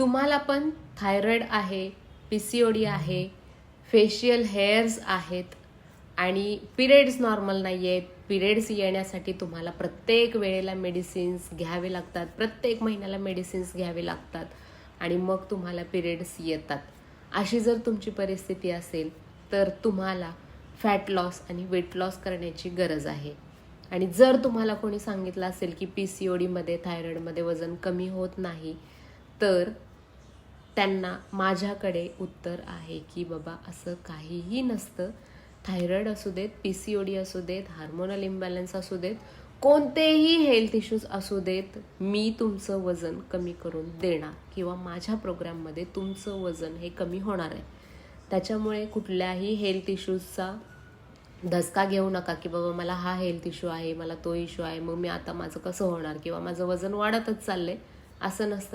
तुम्हाला पण थायरॉइड आहे पी सी ओ डी आहे फेशियल हेअर्स आहेत आणि पिरियड्स नॉर्मल नाही आहेत पिरियड्स येण्यासाठी तुम्हाला प्रत्येक वेळेला मेडिसिन्स घ्यावे लागतात. प्रत्येक महिन्याला मेडिसिन्स घ्यावे लागतात. आणि मग तुम्हाला पिरियड्स येतात. अशी जर तुमची परिस्थिती असेल तर तुम्हाला फॅट लॉस आणि वेट लॉस करण्याची गरज आहे. आणि जर तुम्हाला कोणी सांगितलं असेल की पी सी ओ डीमध्ये थायरॉईडमध्ये वजन कमी होत नाही तर त्यांना माझ्याकडे उत्तर आहे की बाबा असं काहीही नसतं. थायरॉइड असू देत पी सी ओ डी असू देत हार्मोनल इम्बॅलन्स असू देत कोणतेही हेल्थ इश्यूज असू देत मी तुमचं वजन कमी करून देणार किंवा माझ्या प्रोग्राममध्ये तुमचं वजन हे कमी होणार आहे. त्याच्यामुळे कुठल्याही हेल्थ इश्यूजचा धसका घेऊ नका की बाबा मला हा हेल्थ इश्यू आहे मला तो इश्यू आहे मग मी आता माझं कसं होणार? किंवा माझं वजन वाढतच चाललं आहे असं नसतं.